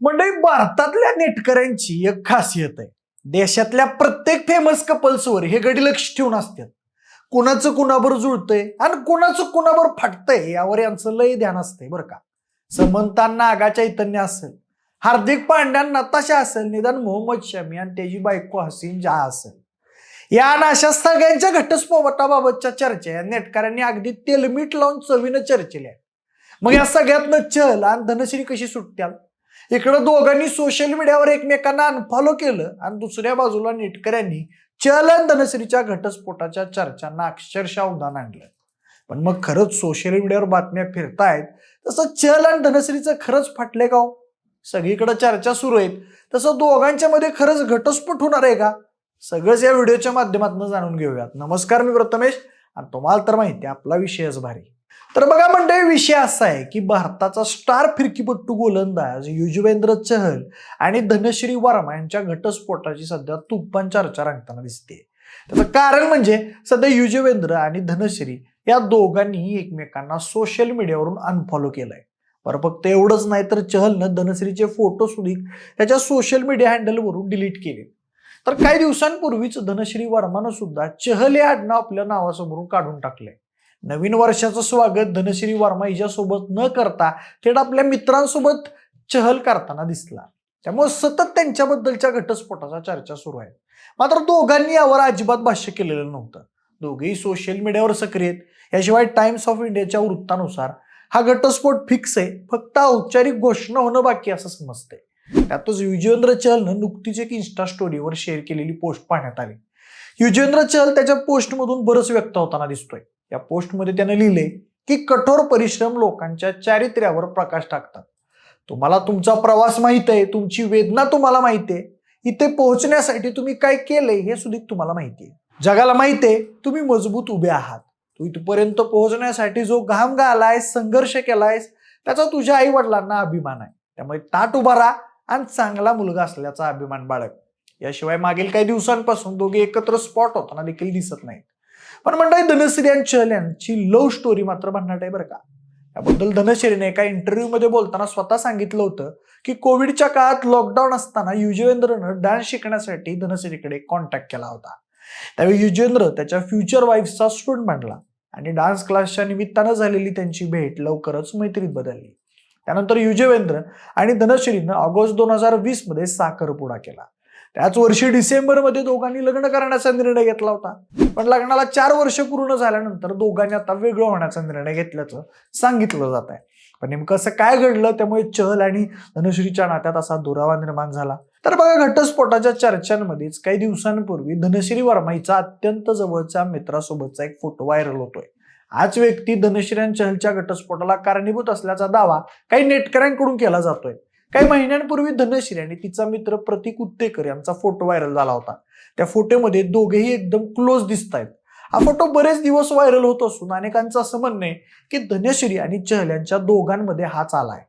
म्हणजे भारतातल्या नेटकऱ्यांची एक खासियत आहे. देशातल्या प्रत्येक फेमस कपल्सवर हे गडी लक्ष ठेवून असतात. कुणाचं कुणावर जुळतंय आणि कुणाचं कुणावर फाटतंय यावर यांचं लय ध्यान असतंय बरं का. समंतांना आगा चैतन्य असेल हार्दिक पांड्यांना तशा असेल निदान मोहम्मद शमी आणि त्याची बायको हसीन जहा असेल. या आणि अशा सगळ्यांच्या घटस्फोटाबाबतच्या चर्चा या नेटकऱ्यांनी अगदी तेलमीठ लावून चवीनं चर्चेल्या मग या सगळ्यातनं चल आणि धनश्री कशी सुटत्याल? इकडं दोघांनी सोशल मीडियावर एकमेकांना अनफॉलो केलं आणि दुसऱ्या बाजूला नेटकऱ्यांनी चल धनश्रीच्या घटस्फोटाच्या चर्चांना अक्षरशः उदाहरण आणलं. पण मग खरंच सोशल मीडियावर बातम्या फिरतायत तसं चल आणि धनश्रीचं खरंच फाटले का हो? सगळीकडे चर्चा सुरू आहेत. तसं दोघांच्या मध्ये खरंच घटस्फोट होणार आहे का? सगळंच या व्हिडिओच्या माध्यमातून जाणून घेऊयात. नमस्कार मी प्रथमेश आणि तुम्हाला तर माहिती आपला विषयच भारी. तर बघा म्हणजे विषय असा आहे की भारताचा स्टार फिरकीपट्टू गोलंदाज युजवेंद्र चहल आणि धनश्री वर्मा यांच्या घटस्फोटाची सध्या तुफान चर्चा रंगताना दिसते त्याचं कारण म्हणजे सध्या युजवेंद्र आणि धनश्री या दोघांनी एकमेकांना सोशल मीडियावरून अनफॉलो केलंय. बरं फक्त एवढंच नाही तर चहलनं धनश्रीचे फोटो सुधीक त्याच्या सोशल मीडिया हँडलवरून डिलीट केले. तर काही दिवसांपूर्वीच धनश्री वर्मानं सुद्धा चहल हे आडनाव आपल्या नावासमोरून काढून टाकलंय. नवीन वर्षाचं स्वागत धनश्री वर्मा हिच्यासोबत न करता थेट आपल्या मित्रांसोबत चहल करताना दिसला. त्यामुळे सतत त्यांच्याबद्दलच्या घटस्फोटाचा चर्चा सुरू आहे. मात्र दोघांनी यावर अजिबात भाष्य केलेलं नव्हतं. दोघेही सोशल मीडियावर सक्रिय आहेत. याशिवाय टाइम्स ऑफ इंडियाच्या वृत्तानुसार हा घटस्फोट फिक्स आहे. फक्त औपचारिक घोषणा होणं बाकी असं समजतंय. त्यातच युजवेंद्र चहलनं नुकतीच एक इन्स्टा स्टोरीवर शेअर केलेली पोस्ट पाहण्यात आली. युजेंद्र चहल त्याच्या पोस्टमधून बरंच व्यक्त होताना दिसतोय. या पोस्टमध्ये त्याने लिहिले की कठोर परिश्रम लोकांच्या चारित्र्यावर प्रकाश टाकतात. तुम्हाला तुमचा प्रवास माहीत आहे तुमची वेदना तुम्हाला माहिती आहे. इथे पोहोचण्यासाठी तुम्ही काय केलंय हे सुद्धा तुम्हाला माहिती आहे. जगाला माहिती आहे तुम्ही मजबूत उभे आहात. तू इथपर्यंत पोहोचण्यासाठी जो घाम गालायस संघर्ष केलायस त्याचा तुझ्या आई वडिलांना अभिमान आहे. त्यामुळे ताट उभा राहा आणि चांगला मुलगा असल्याचा अभिमान बाळग. याशिवाय मागील काही दिवसांपासून दोघे एकत्र स्पॉट होताना देखील दिसत नाहीत. पण मंडळी धनश्री आणि चहल यांची लव्ह स्टोरी मात्र भन्नाट आहे बरं का. याबद्दल धनश्रीने एका इंटरव्ह्यूमध्ये बोलताना स्वतः सांगितलं होतं की कोविडच्या काळात लॉकडाऊन असताना युजवेंद्रनं डान्स शिकण्यासाठी धनश्रीकडे कॉन्टॅक्ट केला होता. त्यावेळी युजेंद्र त्याच्या फ्युचर वाईफचा स्टुडंट बनला आणि डान्स क्लासच्या निमित्तानं झालेली त्यांची भेट लवकरच मैत्रीत बदलली. त्यानंतर युजवेंद्र आणि धनश्रीनं ऑगस्ट दोन हजार वीसमध्ये साखरपुडा केला. त्याच वर्षी डिसेंबरमध्ये दोघांनी लग्न करण्याचा निर्णय घेतला होता. पण लग्नाला चार वर्ष पूर्ण झाल्यानंतर दोघांनी आता वेगळं होण्याचा निर्णय घेतल्याचं सांगितलं जात आहे. पण नेमकं असं काय घडलं? त्यामुळे चहल आणि धनश्रीच्या नात्यात असा दुरावा निर्माण झाला. तर बघा घटस्फोटाच्या चर्चांमध्येच काही दिवसांपूर्वी धनश्री वर्मा हिचा अत्यंत जवळच्या मित्रासोबतचा एक फोटो व्हायरल होतोय. आज व्यक्ती धनश्री आणि चहलच्या घटस्फोटाला कारणीभूत असल्याचा दावा काही नेटकऱ्यांकडून केला जातोय. काही महिन्यांपूर्वी धनश्री आणि तिचा मित्र प्रतीक उत्तेकर यांचा फोटो व्हायरल झाला होता. त्या फोटोमध्ये दोघेही एकदम क्लोज दिसत आहेत हा फोटो बरेच दिवस व्हायरल होत असून अनेकांचं असं म्हणणं आहे की धनश्री आणि चहल यांच्या दोघांमध्ये हाच आलाय.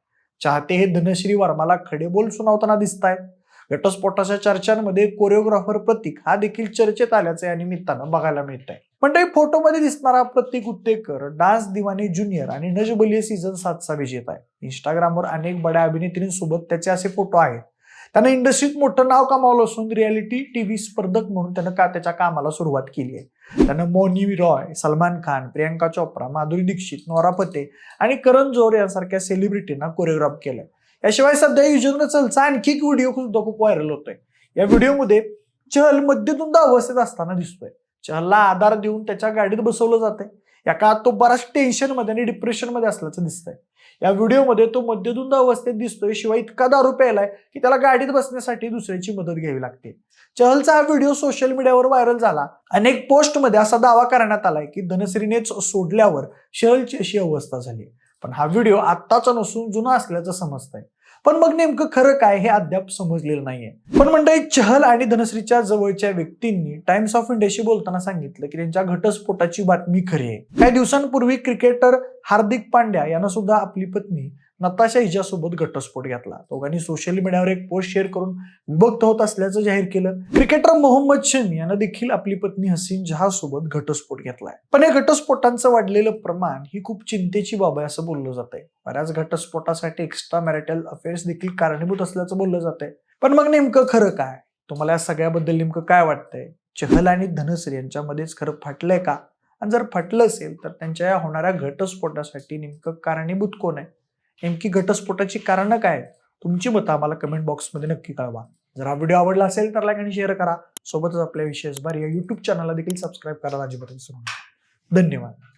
चाहते हे धनश्री वर्माला खडे बोल सुनावताना दिसत आहेत घटस्फोटाच्या चर्चांमध्ये कोरिओग्राफर प्रतीक हा देखील चर्चेत आल्याचं या निमित्तानं बघायला मिळत आहे पण ते फोटोमध्ये दिसणारा प्रतीक उत्तेकर डान्स दिवाने ज्युनियर आणि नज सीझन सातचा विजेता आहे. इंस्टाग्रामवर अनेक बड्या अभिनेत्रींसोबत त्याचे असे फोटो आहेत. त्यानं इंडस्ट्रीत मोठं नाव कमावलं असून रियालिटी टीव्ही स्पर्धक म्हणून त्यानं का त्याच्या कामाला सुरुवात केली आहे? त्यानं मौनी रॉय सलमान खान प्रियांका चोप्रा माधुरी दीक्षित नोरा फते आणि करण जोहर यांसारख्या सेलिब्रिटींना कोरिओग्राफ केलं याशिवाय सध्या युजेंद्र चलचा आणखी एक व्हिडिओ सुद्धा खूप व्हायरल होतोय. या व्हिडिओमध्ये चहल मध्यधुंद अवस्थेत असताना दिसतोय. चहलला आधार देऊन त्याच्या गाडीत बसवलं जातंय. या काळात तो बराच टेन्शनमध्ये आणि डिप्रेशनमध्ये असल्याचं दिसतंय. या व्हिडिओमध्ये तो मध्यधुंद अवस्थेत दिसतोय शिवाय इतका दारू प्यायलाय की त्याला गाडीत बसण्यासाठी दुसऱ्याची मदत घ्यावी लागते. चहलचा हा व्हिडिओ सोशल मीडियावर व्हायरल झाला. अनेक पोस्टमध्ये असा दावा करण्यात आलाय की धनश्रीनेच सोडल्यावर चहलची अशी अवस्था झाली. पण हा व्हिडिओ आत्ताचा नसून जुना असल्याचं समजतंय. पण मग नेमकं खरं काय हे अद्याप समजलेलं नाहीये. पण मंडळी चहल आणि धनश्रीच्या जवळच्या व्यक्तींनी टाइम्स ऑफ इंडियाशी बोलताना सांगितलं की त्यांच्या घटस्फोटाची बातमी खरी आहे. काही दिवसांपूर्वी क्रिकेटर हार्दिक पांड्या यांना सुद्धा आपली पत्नी नताशा हिच्यासोबत घटस्फोट घेतला. दोघांनी सोशल मीडियावर एक पोस्ट शेअर करून विभक्त होत असल्याचं जाहीर केलं. क्रिकेटर मोहम्मद शमी यानं देखील आपली पत्नी हसीन जहा सोबत घटस्फोट घेतलाय. पण या घटस्फोटांचं वाढलेलं प्रमाण ही खूप चिंतेची बाब आहे असं बोललं जातंय. बऱ्याच घटस्फोटासाठी एक्स्ट्रा मॅरिटल अफेअर्स देखील कारणीभूत असल्याचं बोललं जातंय. पण मग नेमकं खरं काय? तुम्हाला या सगळ्याबद्दल नेमकं काय वाटतंय? चहल आणि धनसर यांच्यामध्येच खरं फाटलंय का? आणि जर फाटलं असेल तर त्यांच्या या होणाऱ्या घटस्फोटासाठी नेमकं कारणीभूत कोण आहे? नेमकी घटस्फोटाची कारणं काय? तुमची मतं आम्हाला कमेंट बॉक्समध्ये नक्की कळवा. जर हा व्हिडिओ आवडला असेल तर लाईक आणि शेअर करा. सोबतच आपल्या विशेष बार या युट्यूब चॅनलला देखील सबस्क्राईब करायला अजिबात विसरू नका. धन्यवाद.